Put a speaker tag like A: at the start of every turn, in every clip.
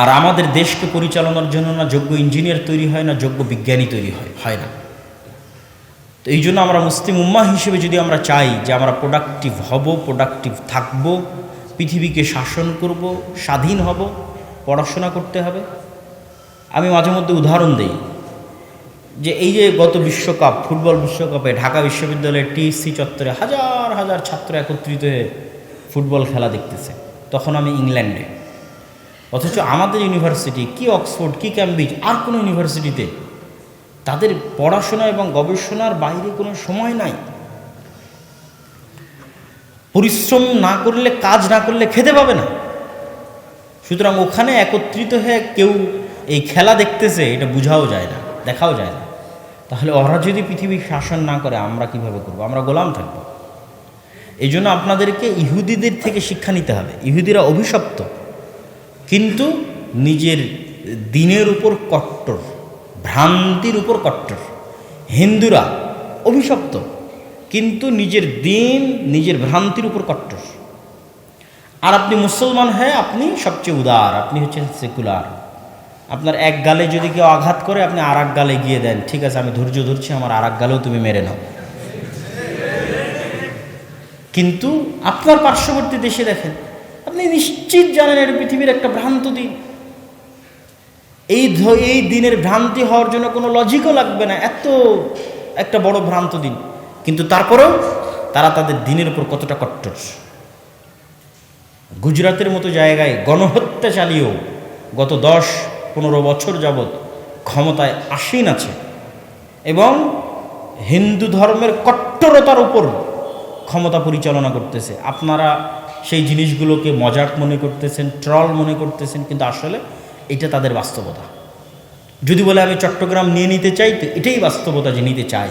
A: আর আমাদের দেশকে পরিচালনার জন্য না যোগ্য ইঞ্জিনিয়ার তৈরি হয় না, যোগ্য বিজ্ঞানী তৈরি হয় হয় না। তো এই জন্য আমরা মুসলিম উম্মা হিসেবে যদি আমরা চাই যে আমরা প্রোডাক্টিভ হব প্রোডাক্টিভ থাকব, পৃথিবীকে শাসন করব, স্বাধীন হব, পড়াশোনা করতে হবে, আমি মাঝে মধ্যে উদাহরণ দিই যে এই যে গত বিশ্বকাপ, ফুটবল বিশ্বকাপে ঢাকা বিশ্ববিদ্যালয়ের টিএসসি চত্বরে হাজার হাজার ছাত্র একত্রিত হয়ে ফুটবল খেলা দেখতেছে, তখন আমি ইংল্যান্ডে অথচ আমাদের ইউনিভার্সিটি কি অক্সফোর্ড, কি ক্যামব্রিজ, আর কোনো ইউনিভার্সিটিতে তাদের পড়াশোনা এবং গবেষণার বাইরে কোনো সময় নাই। পরিশ্রম না করলে, কাজ না করলে খেতে পাবে না। সুতরাং ওখানে একত্রিত হয়ে কেউ এই খেলা দেখতেছে, এটা বোঝাও যায় না, দেখাও যায় না। তাহলে ওরা যদি পৃথিবী শাসন না করে, আমরা কীভাবে করব? আমরা গোলাম থাকব। এই জন্য আপনাদেরকে ইহুদিদের থেকে শিক্ষা নিতে হবে। ইহুদিরা অভিশপ্ত। কিন্তু নিজের দিনের উপর কট্টর, ভ্রান্তির উপর কট্টর। হিন্দুরা অভিশপ্ত, কিন্তু নিজের দিন, নিজের ভ্রান্তির উপর কট্টর। আর আপনি মুসলমান হয়ে আপনি সবচেয়ে উদার, আপনি হচ্ছেন সেকুলার। আপনার এক গালে যদি কেউ আঘাত করে, আপনি আর এক গালে গিয়ে দেন, ঠিক আছে, আমি ধৈর্য ধরছি, আমার আর এক গালেও তুমি মেরে নাও। কিন্তু আপনার পার্শ্ববর্তী দেশে দেখেন আপনি নিশ্চিত জানেন এটা পৃথিবীর একটা ভ্রান্ত দিন। এই এই দিনের ভ্রান্তি হওয়ার জন্য কোনো লজিকও লাগবে না। এত একটা বড় ভ্রান্ত দিন। কিন্তু তারপরেও তারা তাদের দিনের উপর কতটা কট্টর। গুজরাতের মতো জায়গায় গণহত্যা চালিয়েও গত দশ পনেরো বছর যাবৎ ক্ষমতায় আসীন আছে এবং হিন্দু ধর্মের কট্টরতার উপর ক্ষমতা পরিচালনা করতেছে। আপনারা সেই জিনিসগুলোকে মজাক মনে করতেছেন, ট্রল মনে করতেছেন, কিন্তু আসলে এটা তাদের বাস্তবতা। যদি বলে আমি চট্টগ্রাম নিয়ে নিতে চাই, তো এটাই বাস্তবতা যে নিতে চাই।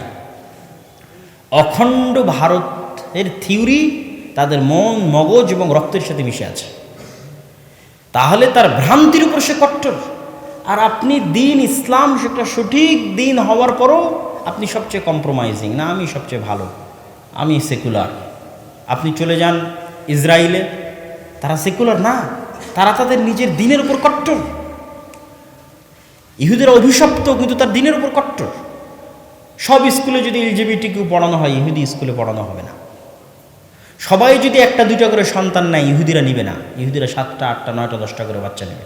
A: অখণ্ড ভারতের থিওরি তাদের মন, মগজ এবং রক্তের সাথে মিশে আছে। তাহলে তার ভ্রান্তির উপর সে কট্টর। আর আপনি দিন ইসলাম, সেটা সঠিক দিন হওয়ার পরও আপনি সবচেয়ে কম্প্রোমাইজিং না, আমি সবচেয়ে ভালো, আমি সেকুলার আপনি চলে যান ইসরায়েলে, তারা সেকুলার না, তারা তাদের নিজের দিনের উপর কট্টর। ইহুদের অভিশপ্ত, কিন্তু তার দিনের উপর কট্টর। সব স্কুলে যদি কেউ পড়ানো হয়, ইহুদি স্কুলে পড়ানো হবে না। সবাই যদি একটা, দুইটা করে সন্তান নেয়, ইহুদিরা নিবে না। ইহুদিরা সাতটা, আটটা, নয়টা, দশটা করে বাচ্চা নেবে।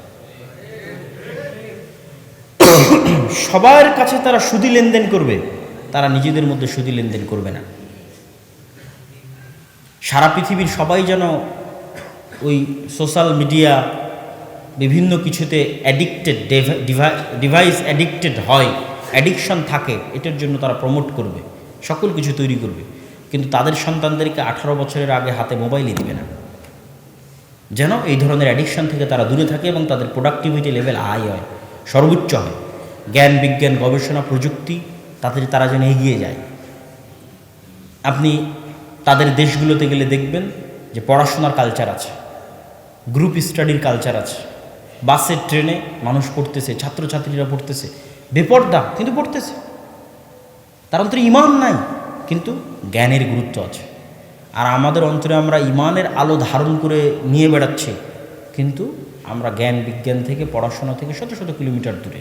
A: সবার কাছে তারা সুদি লেনদেন করবে, তারা নিজেদের মধ্যে সুদি লেনদেন করবে না। সারা পৃথিবীর সবাই যেন ওই সোশ্যাল মিডিয়া বিভিন্ন কিছুতে অ্যাডিক্টেড ডিভাইস অ্যাডিক্টেড হয় অ্যাডিকশন থাকে, এটার জন্য তারা প্রমোট করবে, সকল কিছু তৈরি করবে। কিন্তু তাদের সন্তানদেরকে আঠারো বছরের আগে হাতে মোবাইলই দিবে না। যেন এই ধরনের অ্যাডিকশন থেকে তারা দূরে থাকে এবং তাদের প্রোডাক্টিভিটি লেভেল হাই হয়, সর্বোচ্চ হয়। জ্ঞান, বিজ্ঞান, গবেষণা, প্রযুক্তি তাদের তারা যেন এগিয়ে যায়। আপনি তাদের দেশগুলোতে গেলে দেখবেন যে পড়াশোনার কালচার আছে গ্রুপ স্টাডির কালচার আছে। বাসে, ট্রেনে মানুষ পড়তেছে, ছাত্রছাত্রীরা পড়তেছে, বেপর্দা, কিন্তু পড়তেছে। তার অন্তরে ইমান নাই, কিন্তু জ্ঞানের গুরুত্ব আছে। আর আমাদের অন্তরে আমরা ইমানের আলো ধারণ করে নিয়ে বেড়াচ্ছি, কিন্তু আমরা জ্ঞান বিজ্ঞান থেকে, পড়াশোনা থেকে শত শত কিলোমিটার দূরে,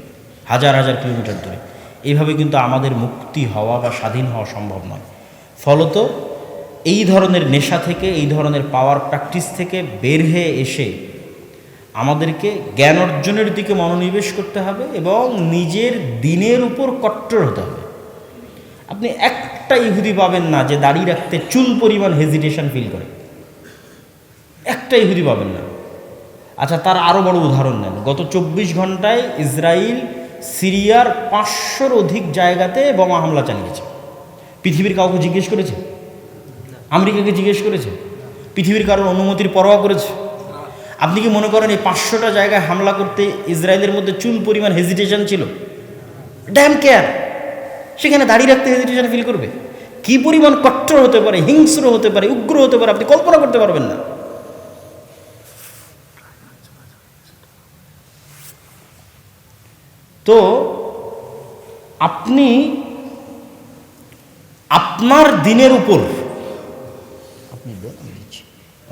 A: হাজার হাজার কিলোমিটার দূরে। এইভাবে কিন্তু আমাদের মুক্তি হওয়া বা স্বাধীন হওয়া সম্ভব নয়। ফলত এই ধরনের নেশা থেকে, এই ধরনের পাওয়ার প্র্যাকটিস থেকে বের হয়ে এসে আমাদেরকে জ্ঞান অর্জনের দিকে মনোনিবেশ করতে হবে এবং নিজের দিনের উপর কট্টর হতে হবে। আপনি একটা ইহুদি পাবেন না যে দাড়ি রাখতে চুল পরিমাণ হেজিটেশন ফিল করে। একটা ইহুদি পাবেন না। আচ্ছা তার আরও বড় উদাহরণ নেন। গত চব্বিশ ঘন্টায় ইসরায়েল সিরিয়ার পাঁচশোর অধিক জায়গাতে বোমা হামলা চালিয়েছে। পৃথিবীর কাউকে জিজ্ঞেস করেছে? আমেরিকাকে জিজ্ঞেস করেছে, পৃথিবীর কারোর অনুমতির পরোয়া করেছে। আপনি কি মনে করেন এই পাঁচশোটা জায়গায় হামলা করতে ইসরায়েলের মধ্যে চুল পরিমাণ হেজিটেশন ছিল? ড্যাম কেয়ার সেখানে দাঁড়িয়ে রাখতে হেজিটেশন ফিল করবে। কি পরিমাণ কট্টর হতে পারে, হিংস্র হতে পারে, উগ্র হতে পারে, আপনি কল্পনা করতে পারবেন না। তো, আপনি আপনার দিনের উপর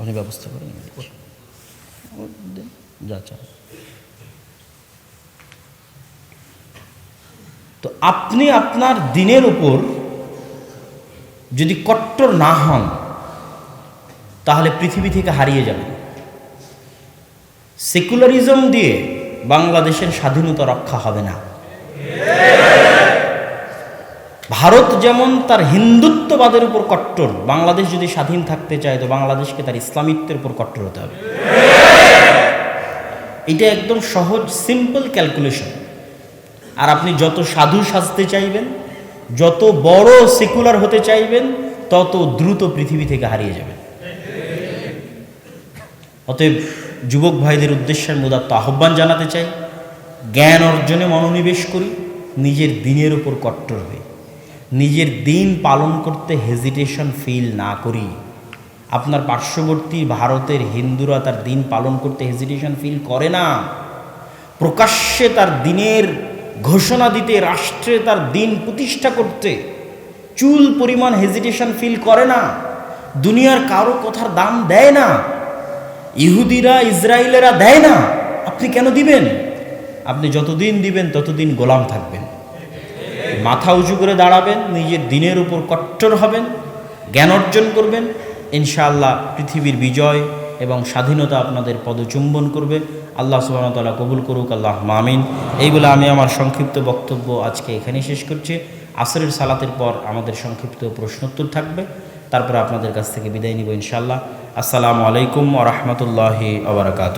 A: আপনি ব্যবস্থা করেন যা চান। তো আপনি আপনার দিনের উপর যদি কট্টর না হন, তাহলে পৃথিবী থেকে হারিয়ে যাবেন। সেকুলারিজম দিয়ে বাংলাদেশের স্বাধীনতা রক্ষা হবে না। ভারত যেমন তার হিন্দুত্ববাদের উপর কট্টর, বাংলাদেশ যদি স্বাধীন থাকতে চায় তো বাংলাদেশকে তার ইসলামিত্বের উপর কট্টর হতে হবে। এটা একদম সহজ সিম্পল ক্যালকুলেশন আর আপনি যত সাধু সাজতে চাইবেন, যত বড় সেকুলার হতে চাইবেন, তত দ্রুত পৃথিবী থেকে হারিয়ে যাবেন। অতএব যুবক ভাইদের উদ্দেশ্যের মুদাত্ত আহ্বান জানাতে চাই, জ্ঞান অর্জনে মনোনিবেশ করি, নিজের দিনের উপর কট্টর হয়ে নিজের দিন পালন করতে হেজিটেশন ফিল না করি। আপনার পার্শ্ববর্তী ভারতের হিন্দুরা তার দিন পালন করতে হেজিটেশন ফিল করে না। প্রকাশ্যে তার দিনের ঘোষণা দিতে, রাষ্ট্রে তার দিন প্রতিষ্ঠা করতে চুল পরিমাণ হেজিটেশন ফিল করে না। দুনিয়ার কারও কথার দাম দেয় না। ইহুদিরা, ইসরায়েলেরা দেয় না। আপনি কেন দিবেন? আপনি যতদিন দিবেন, ততদিন গোলাম থাকবেন। মাথা উঁচু করে দাঁড়াবেন, নিজের দিনের উপর কট্টর হবেন, জ্ঞান অর্জন করবেন, ইনশাআল্লাহ পৃথিবীর বিজয় এবং স্বাধীনতা আপনাদের পদচুম্বন করবে। আল্লাহ সুবাহতাল্লাহ কবুল করুক আল্লাহ মামিন এই বলে আমি আমার সংক্ষিপ্ত বক্তব্য আজকে এখানেই শেষ করছি। আসরের সালাতের পর আমাদের সংক্ষিপ্ত প্রশ্নোত্তর থাকবে। তারপর আপনাদের কাছ থেকে বিদায় নিব ইনশাআল্লাহ। আসসালামু আলাইকুম ওরহমতুল্লাহি আবরকাত